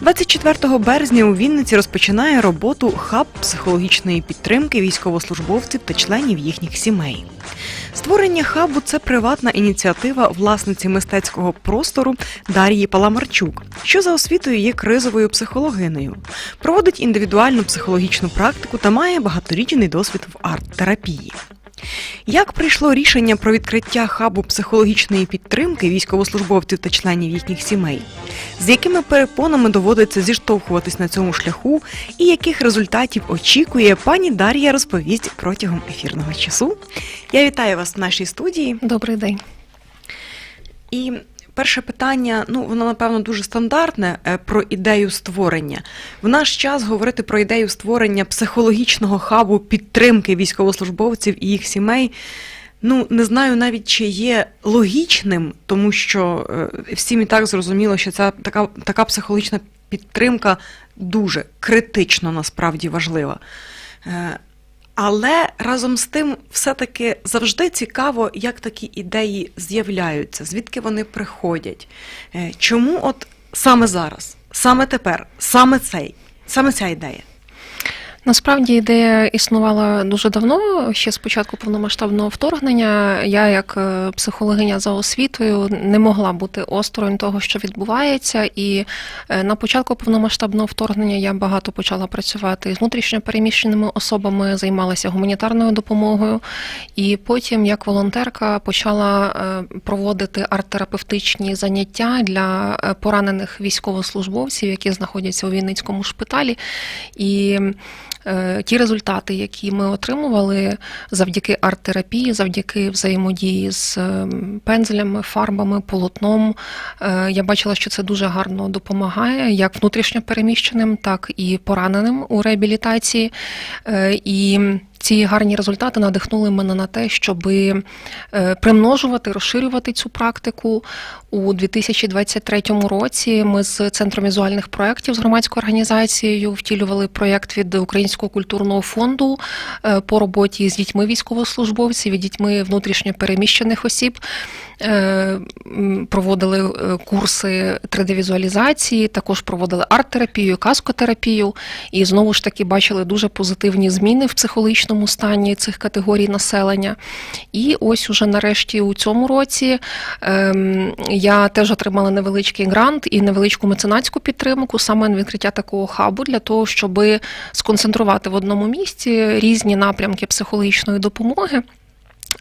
24 березня у Вінниці розпочинає роботу хаб психологічної підтримки військовослужбовців та членів їхніх сімей. Створення хабу це приватна ініціатива власниці мистецького простору Дар'ї Паламарчук, що за освітою є кризовою психологинею, проводить індивідуальну психологічну практику та має багаторічний досвід в арт-терапії. Як прийшло рішення про відкриття хабу психологічної підтримки військовослужбовців та членів їхніх сімей? З якими перепонами доводиться зіштовхуватись на цьому шляху, і яких результатів очікує пані Дар'я розповість протягом ефірного часу? Я вітаю вас в нашій студії. Добрий день. І перше питання, ну воно напевно дуже стандартне е, про ідею створення. В наш час говорити про ідею створення психологічного хабу підтримки військовослужбовців і їх сімей. Ну, не знаю навіть чи є логічним, тому що е, всім і так зрозуміло, що ця така, така психологічна підтримка дуже критично насправді важлива. Але разом з тим, все-таки завжди цікаво, як такі ідеї з'являються, звідки вони приходять. Е, Чому от саме зараз, саме тепер, саме цей, саме ця ідея? Насправді ідея існувала дуже давно, ще з початку повномасштабного вторгнення. Я, як е, психологиня за освітою, не могла бути осторонь того, що відбувається. І е, на початку повномасштабного вторгнення я багато почала працювати з внутрішньо переміщеними особами, займалася гуманітарною допомогою. І потім, як волонтерка, почала е, проводити арт-терапевтичні заняття для поранених військовослужбовців, які знаходяться у Вінницькому шпиталі. І ті результати, які ми отримували завдяки арт-терапії, завдяки взаємодії з пензелями, пензлями, фарбами, полотном, е, я бачила, що це дуже гарно допомагає як внутрішньо переміщеним, так і пораненим у реабілітації. Е, І ці гарні результати надихнули мене на те, щоб примножувати, розширювати цю практику. У 2023 році ми з центром візуальних проєктів з громадською організацією втілювали проєкт від Українського культурного фонду е, по роботі з дітьми військовослужбовців і дітьми внутрішньо переміщених осіб. Е, Проводили е, курси 3D-візуалізації, також проводили арт-терапію, каскотерапію, і знову ж таки бачили дуже позитивні зміни в психологічному стані цих категорій населення. І ось уже нарешті у цьому році ем, я теж отримала невеличкий грант і невеличку меценатську підтримку саме на відкриття такого хабу для того, щоб сконцентрувати в одному місці різні напрямки психологічної допомоги.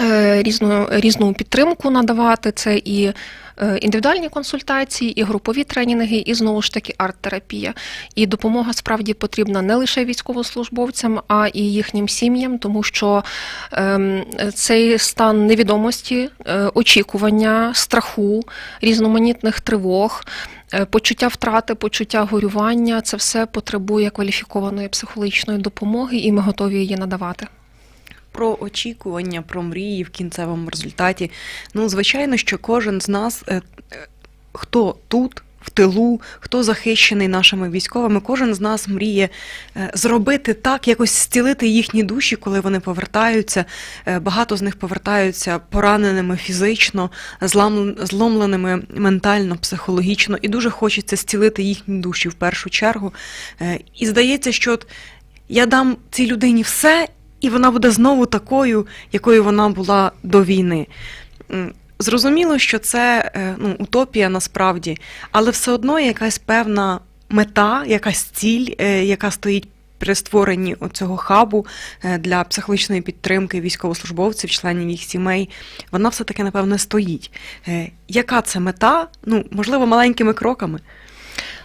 Е, Різну, різну підтримку надавати це і е, індивідуальні консультації, і групові тренінги, і знову ж таки арт-терапія. І допомога справді потрібна не лише військовослужбовцям, а і їхнім сім'ям, тому що ем, цей стан невідомості, е, очікування, страху, різноманітних тривог. Почуття втрати, почуття горювання це все потребує кваліфікованої психологічної допомоги, і ми готові її надавати. Про очікування, про мрії в кінцевому результаті. Ну, звичайно, що кожен з нас, е, е, хто тут, в тилу, хто захищений нашими військовими, кожен з нас мріє е, зробити так, якось зцілити їхні душі, коли вони повертаються. Багато з них повертаються пораненими фізично, зломленими ментально, психологічно, і дуже хочеться зцілити їхні душі в першу чергу. І здається, що от я дам цій людині все, і вона буде знову такою, якою вона була до війни. Зрозуміло, що це е, ну, утопія насправді, але все одно якась певна мета, якась ціль, е, яка стоїть при створенні цього хабу е, для психологічної підтримки військовослужбовців, членів їх сімей. Вона все-таки, напевне, стоїть. Яка це мета? Ну, можливо, маленькими кроками.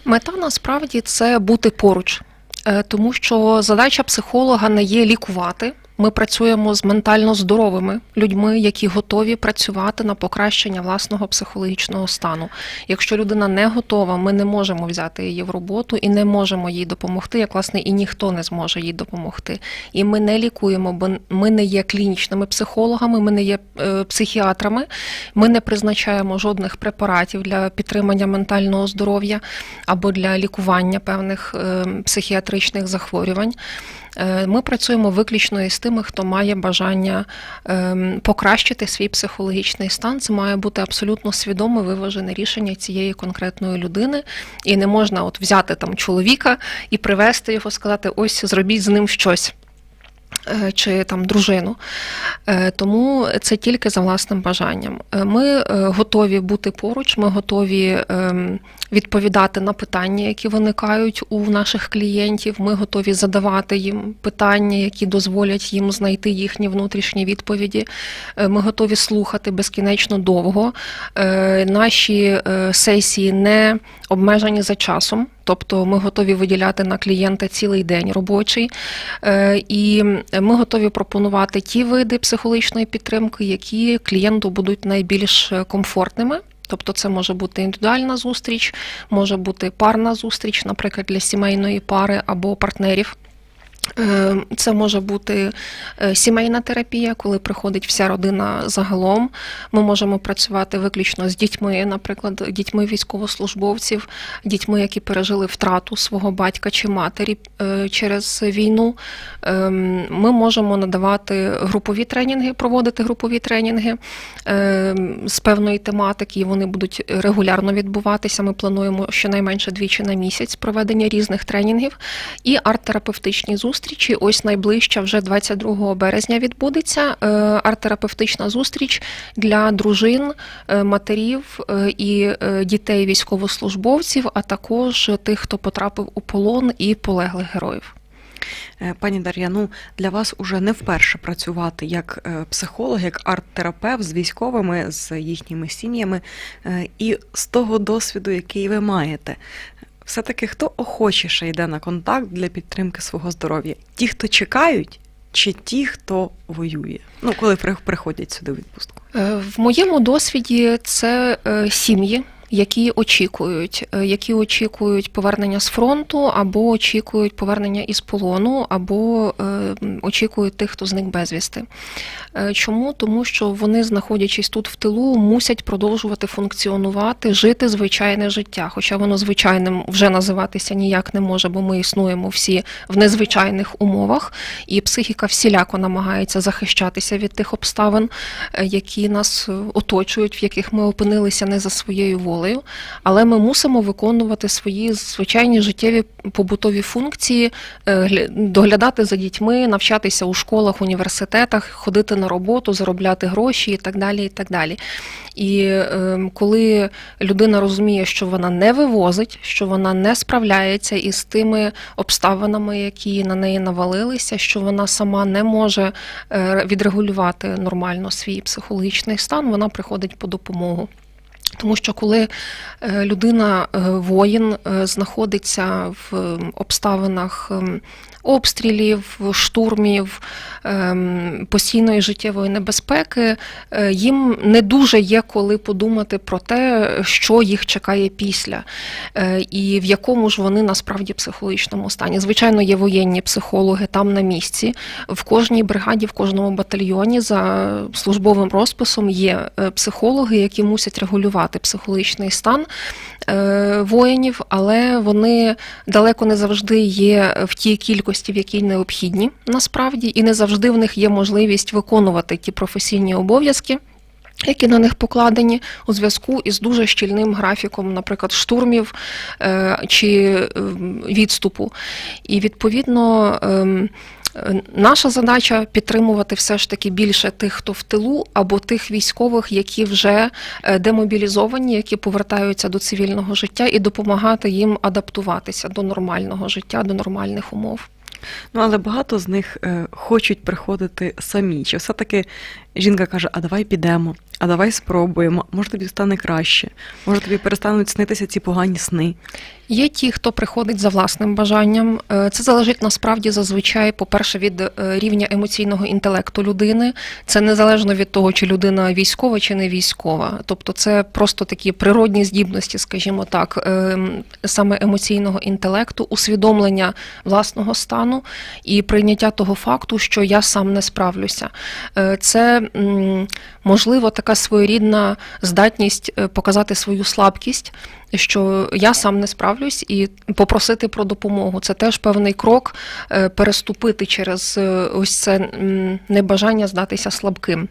Мета насправді це бути поруч, тому що задача психолога не є лікувати. Ми працюємо з ментально здоровими людьми, які готові працювати на покращення власного психологічного стану. Якщо людина не готова, ми не можемо взяти її в роботу і не можемо їй допомогти, як власне і ніхто не зможе їй допомогти. І ми не лікуємо, бо ми не є клінічними психологами, ми не є е, психіатрами, ми не призначаємо жодних препаратів для підтримання ментального здоров'я або для лікування певних е, психіатричних захворювань. Е, Ми працюємо виключно із тими, хто має бажання ем, покращити свій психологічний стан. Це має бути абсолютно свідоме виважене рішення цієї конкретної людини. І не можна от взяти там чоловіка і привести його, сказати: ось зробіть з ним щось. Е, Чи там дружину, Е, тому це тільки за власним бажанням. Е, Ми готові бути поруч, ми готові ем, відповідати на питання, які виникають у наших клієнтів. Ми готові задавати їм питання, які дозволять їм знайти їхні внутрішні відповіді. Ми готові слухати безкінечно довго. Наші сесії не обмежені за часом. Тобто ми готові виділяти на клієнта цілий день робочий, Е, і ми готові пропонувати ті види психологічної підтримки, які клієнту будуть найбільш комфортними. Тобто це може бути індивідуальна зустріч, може бути парна зустріч, наприклад, для сімейної пари або партнерів. Е, Це може бути е, сімейна терапія, коли приходить вся родина загалом. Ми можемо працювати виключно з дітьми, наприклад, дітьми військовослужбовців, дітьми, які пережили втрату свого батька чи матері е, через війну. Ем, Ми можемо надавати групові тренінги, проводити групові тренінги з певної тематики, і вони будуть регулярно відбуватися. Ми плануємо щонайменше двічі на місяць проведення різних тренінгів і арт-терапевтичні зустрічі. Ось найближча вже 22 березня відбудеться е, арт-терапевтична зустріч для дружин, е, матерів е, і дітей військовослужбовців, а також тих, хто потрапив у полон і полеглих героїв. Пані Дар'я, ну для вас уже не вперше працювати як психолог, як арт-терапевт з військовими, з їхніми сім'ями, і з того досвіду, який ви маєте. Все-таки хто охочіше йде на контакт для підтримки свого здоров'я? Ті, хто чекають, чи ті, хто воює? Ну, коли при- приходять сюди відпустку? Е, В моєму досвіді це е, сім'ї. Які очікують, е, які очікують повернення з фронту, або очікують повернення із полону, або е, очікують тих, хто зник безвісти. Е, Чому? Тому що вони, знаходячись тут в тилу, мусять продовжувати функціонувати, жити звичайне життя. Хоча воно звичайним вже називатися ніяк не може, бо ми існуємо всі в незвичайних умовах, і психіка всіляко намагається захищатися від тих обставин, які нас оточують, в яких ми опинилися не за своєю волею. Але ми мусимо виконувати свої звичайні життєві побутові функції, е, доглядати за дітьми, навчатися у школах, університетах, ходити на роботу, заробляти гроші і так далі. І так далі. І е, коли людина розуміє, що вона не вивозить, що вона не справляється із тими обставинами, які на неї навалилися, що вона сама не може е, відрегулювати нормально свій психологічний стан, вона приходить по допомогу. Тому що коли е, людина, е, воїн, е, знаходиться в обставинах ем, обстрілів, штурмів, постійної життєвої небезпеки, е, їм не дуже є коли подумати про те, що їх чекає після, е, і в якому ж вони насправді психологічному стані. Звичайно, є воєнні психологи там на місці. В кожній бригаді, в кожному батальйоні за службовим розписом є е, психологи, які мусять регулювати психологічний стан воїнів, але вони далеко не завжди є в тій кількості, в якій необхідні насправді, і не завжди в них є можливість виконувати ті професійні обов'язки. Які на них покладені у зв'язку із дуже щільним графіком, наприклад, штурмів е, чи ем, відступу. І відповідно ем, е, наша задача підтримувати все ж таки більше тих, хто в тилу, або тих військових, які вже е, демобілізовані, які повертаються до цивільного життя, і допомагати їм адаптуватися до нормального життя, до нормальних умов. Ну, але багато з них е, хочуть приходити самі. Чи все-таки жінка каже, а давай підемо, а давай спробуємо, може тобі стане краще, може тобі перестануть снитися ці погані сни. Є ті, хто приходить за власним бажанням. Е, Це залежить насправді зазвичай, по-перше, від е, рівня емоційного інтелекту людини. Це незалежно від того, чи людина військова чи не військова. Тобто, це просто такі природні здібності, скажімо так, ем, саме емоційного інтелекту, усвідомлення власного стану і прийняття того факту, що я сам не справлюся. Е, Це можливо така така своєрідна здатність е, показати свою слабкість, що я сам не справлюсь, і попросити про допомогу. Це теж певний крок е, переступити через е, ось це небажання здатися слабким.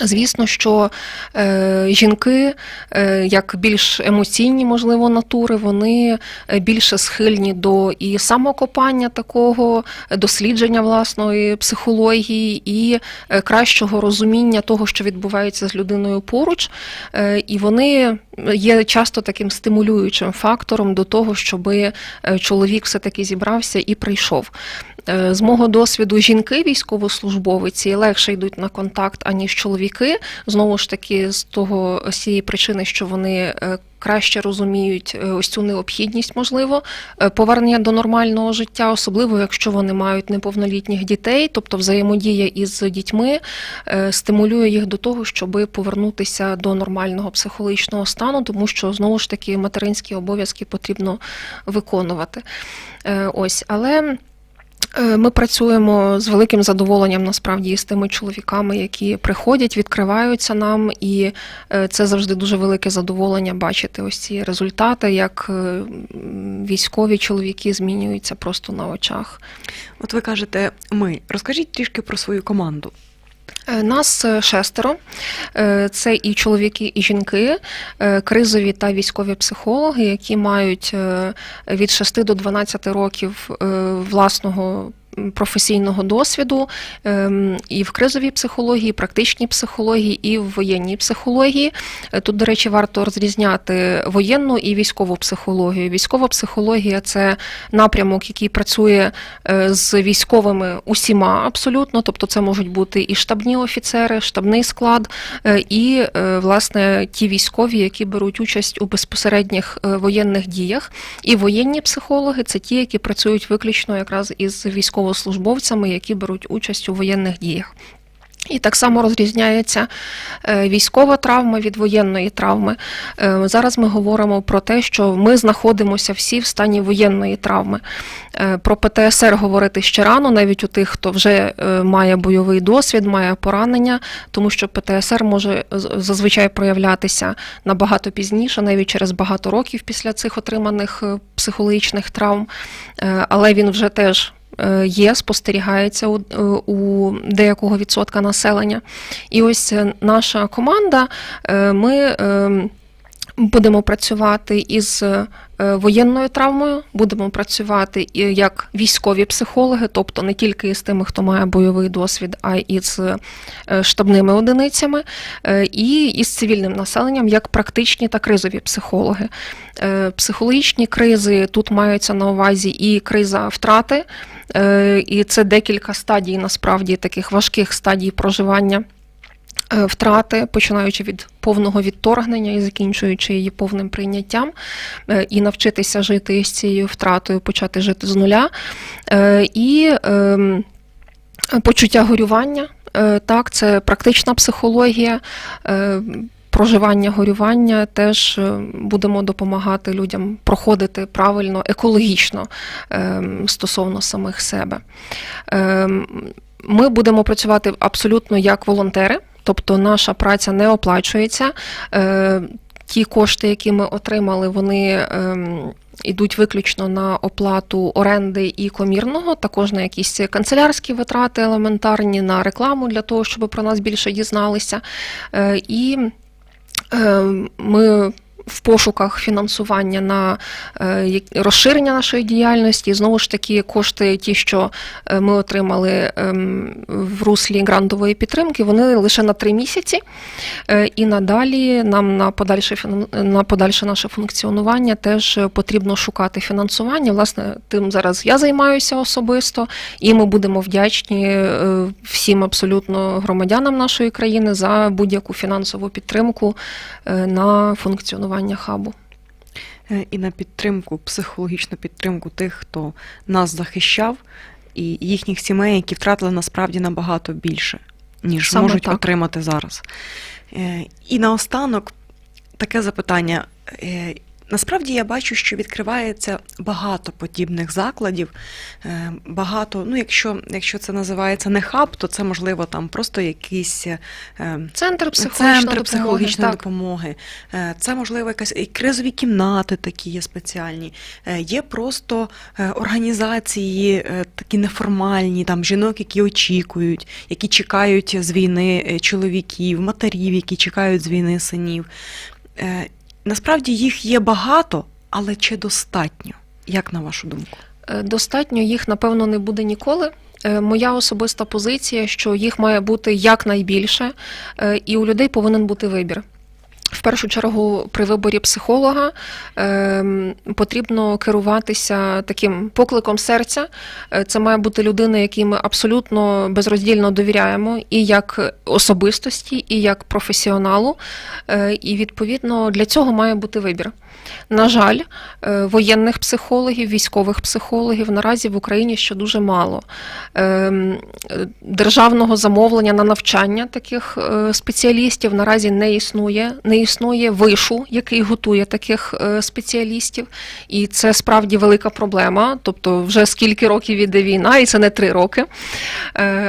Звісно, що е, жінки, е, як більш емоційні, можливо, натури, вони е, більше схильні до і самокопання такого, е, дослідження власної психології і е, кращого розуміння того, що відбувається з людиною поруч. Е, і вони є часто таким стимулюючим фактором до того, щоб чоловік все-таки зібрався і прийшов. Е, З мого досвіду, жінки військовослужбовиці легше йдуть на контакт, аніж чоловіки. Знову ж таки, з того з цієї причини, що вони е, краще розуміють е, ось цю необхідність, можливо, повернення до нормального життя, особливо якщо вони мають неповнолітніх дітей, тобто взаємодія із дітьми стимулює їх до того, щоб повернутися до нормального психологічного стану, тому що знову ж таки материнські обов'язки потрібно виконувати. Ось, але. Е, Ми працюємо з великим задоволенням насправді з тими чоловіками, які приходять, відкриваються нам, і е, це завжди дуже велике задоволення бачити ось ці результати, як е, військові чоловіки змінюються просто на очах. От ви кажете, ми. Розкажіть трішки про свою команду. Е, Нас е, шестеро. Е, Це і чоловіки, і жінки, кризові та військові психологи, які мають від 6 до 12 років власного професійного досвіду ем, і в кризовій психології, практичній психології, і в воєнній психології. Е, Тут, до речі, варто розрізняти воєнну і військову психологію. Військова психологія це напрямок, який працює е, з військовими усіма абсолютно, тобто це можуть бути і штабні офіцери, штабний склад, е, і власне ті військові, які беруть участь у безпосередніх воєнних діях. І воєнні психологи це ті, які працюють виключно якраз із військовослужбовцями, які беруть участь у воєнних діях. І так само розрізняється е, військова травма від воєнної травми. Е, Зараз ми говоримо про те, що ми знаходимося всі в стані воєнної травми. Е, Про ПТСР говорити ще рано, навіть у тих, хто вже має бойовий досвід, має поранення, тому що ПТСР може зазвичай проявлятися набагато пізніше, навіть через багато років після цих отриманих психологічних травм. Але він вже теж є, спостерігається у, е, у деякого відсотка населення. І ось е, наша команда, е, ми е, будемо працювати із е, воєнною травмою, будемо працювати як військові психологи, тобто не тільки із тими, хто має бойовий досвід, а й е, штабними одиницями, е, і із цивільним населенням, як практичні та кризові психологи. Е, Психологічні кризи тут маються на увазі і криза втрати, е, і це декілька стадій, насправді таких важких стадій проживання. е, Втрати, починаючи від повного відторгнення і закінчуючи її повним прийняттям, е, і навчитися жити з цією втратою, почати жити з нуля. Е, І ем, почуття горювання, е, так, це практична психологія. Проживання горювання теж е, будемо допомагати людям проходити правильно, екологічно ем, стосовно самих себе. Ем, Ми будемо працювати абсолютно як волонтери, тобто наша праця не оплачується. Е, Ті кошти, які ми отримали, вони ем, йдуть виключно на оплату оренди і комірного, також на якісь канцелярські витрати елементарні, на рекламу для того, щоб про нас більше дізналися. Е, І е, ми в пошуках фінансування на е, розширення нашої діяльності. Знову ж таки, кошти, ті, що е, ми отримали ем, в руслі грантової підтримки, вони лише на три місяці. Е, І надалі нам на подальше на подальше наше функціонування теж потрібно шукати фінансування. Власне, тим зараз я займаюся особисто, і ми будемо вдячні всім абсолютно громадянам нашої країни за будь-яку фінансову підтримку на функціонування хабу. Е, І на підтримку, психологічну підтримку тих, хто нас захищав, і їхніх сімей, які втратили насправді набагато більше, ніж Саме можуть так. отримати зараз. Е, І наостанок таке запитання. Насправді я бачу, що відкривається багато подібних закладів. е, Багато, ну якщо, якщо це називається не хаб, то це можливо там просто якийсь е, Центр психологічної центр допомоги, психологічної так. допомоги. Е, Це можливо якась і кризові кімнати такі є спеціальні. Є просто організації такі неформальні, там жінок, які очікують, які чекають з війни чоловіків, матерів, які чекають з війни синів. Насправді їх є багато, але чи достатньо? Як на вашу думку? Е, Достатньо їх, напевно, не буде ніколи. Е, Моя особиста позиція, що їх має бути якнайбільше, е, і у людей повинен бути вибір. В першу чергу, при виборі психолога е, потрібно керуватися таким покликом серця. Е, Це має бути людина, якій ми абсолютно безроздільно довіряємо, і як особистості, і як професіоналу. Е, І відповідно для цього має бути вибір. На жаль, е, воєнних психологів, військових психологів наразі в Україні ще дуже мало. Ем, Державного замовлення на навчання таких е, спеціалістів наразі не існує. Не існує вишу, який готує таких е, спеціалістів, і це справді велика проблема. Тобто, вже скільки років іде війна, і це не три роки,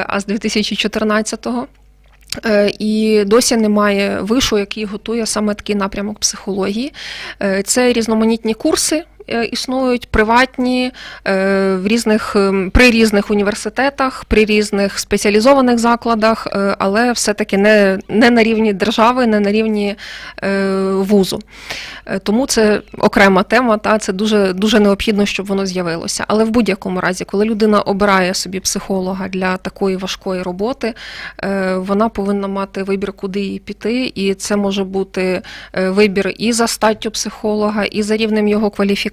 а з 2014-го. Е, І досі немає вишу, який готує саме такий напрямок психології. Е, Це різноманітні курси. Е, Існують приватні е, в різних ем, при різних університетах, при різних спеціалізованих закладах, е, але все-таки не, не на рівні держави, не на рівні вузу. Тому це окрема тема, та це дуже, дуже необхідно, щоб воно з'явилося. Але в будь-якому разі, коли людина обирає собі психолога для такої важкої роботи, вона повинна мати вибір, куди їй піти, і це може бути вибір і за статтю психолога, і за рівнем його кваліфікації,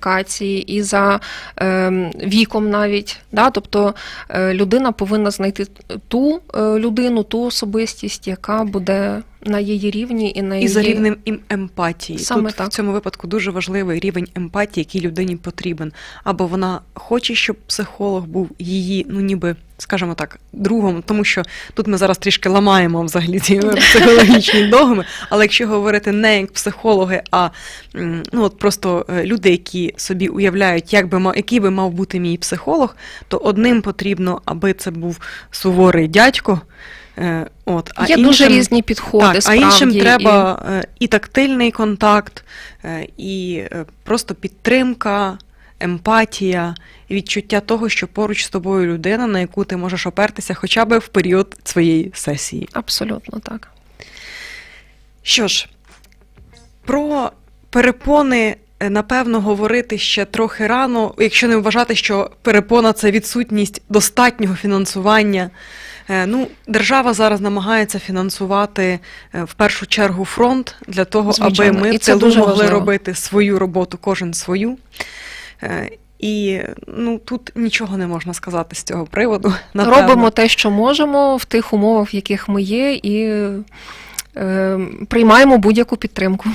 і за е, віком навіть. Да? Тобто е, людина повинна знайти ту е, людину, ту особистість, яка буде на її рівні і на І її за рівнем ім- емпатії. Саме Тут так. в цьому випадку дуже важливий рівень емпатії, який людині потрібен. Або вона хоче, щоб психолог був її, ну ніби, скажімо так, другом, тому що тут ми зараз трішки ламаємо взагалі ці психологічні догми. Але якщо говорити не як психологи, а ну от просто е, люди, які собі уявляють, як би мав, який би мав бути мій психолог, то одним потрібно, аби це був суворий дядько. е, От, а Є дуже іншим- різні підходи. так, а іншим треба е, і тактильний контакт, і просто підтримка, емпатія, відчуття того, що поруч з тобою людина, на яку ти можеш опертися хоча б в період своєї сесії. Абсолютно так. Що ж, про перепони. е, Напевно, говорити ще трохи рано, якщо не вважати, що перепона це відсутність достатнього фінансування. Е, Ну, держава зараз намагається фінансувати е, в першу чергу фронт для того, Звичайно, аби ми це могли важливо. робити свою роботу, кожен свою. Е, І ну тут нічого не можна сказати з цього приводу. напевно. Робимо те, що можемо в тих умовах, в яких ми є, і е, приймаємо будь-яку підтримку.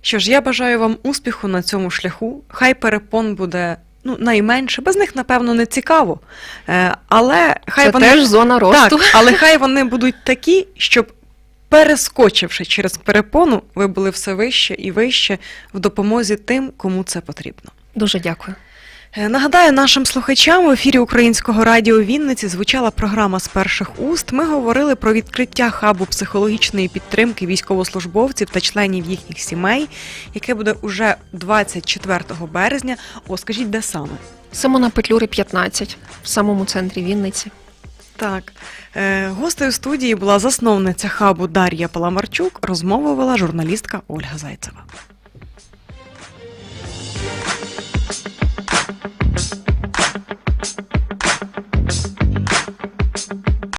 Що ж, я бажаю вам успіху на цьому шляху. Хай перепон буде ну, найменше. Без них, напевно, не цікаво. Е, але хай Це вони теж зона росту. так, але хай вони будуть такі, щоб. Перескочивши через перепону, ви були все вище і вище в допомозі тим, кому це потрібно. Дуже дякую. Е, Нагадаю нашим слухачам в ефірі Українського радіо Вінниці звучала програма з перших уст. Ми говорили про відкриття хабу психологічної підтримки військовослужбовців та членів їхніх сімей, яке буде уже 24 березня. О, скажіть, де саме? Симона Петлюри 15 в самому центрі Вінниці. Так, е, гостею студії була засновниця хабу Дар'я Паламарчук. Розмову вела журналістка Ольга Зайцева.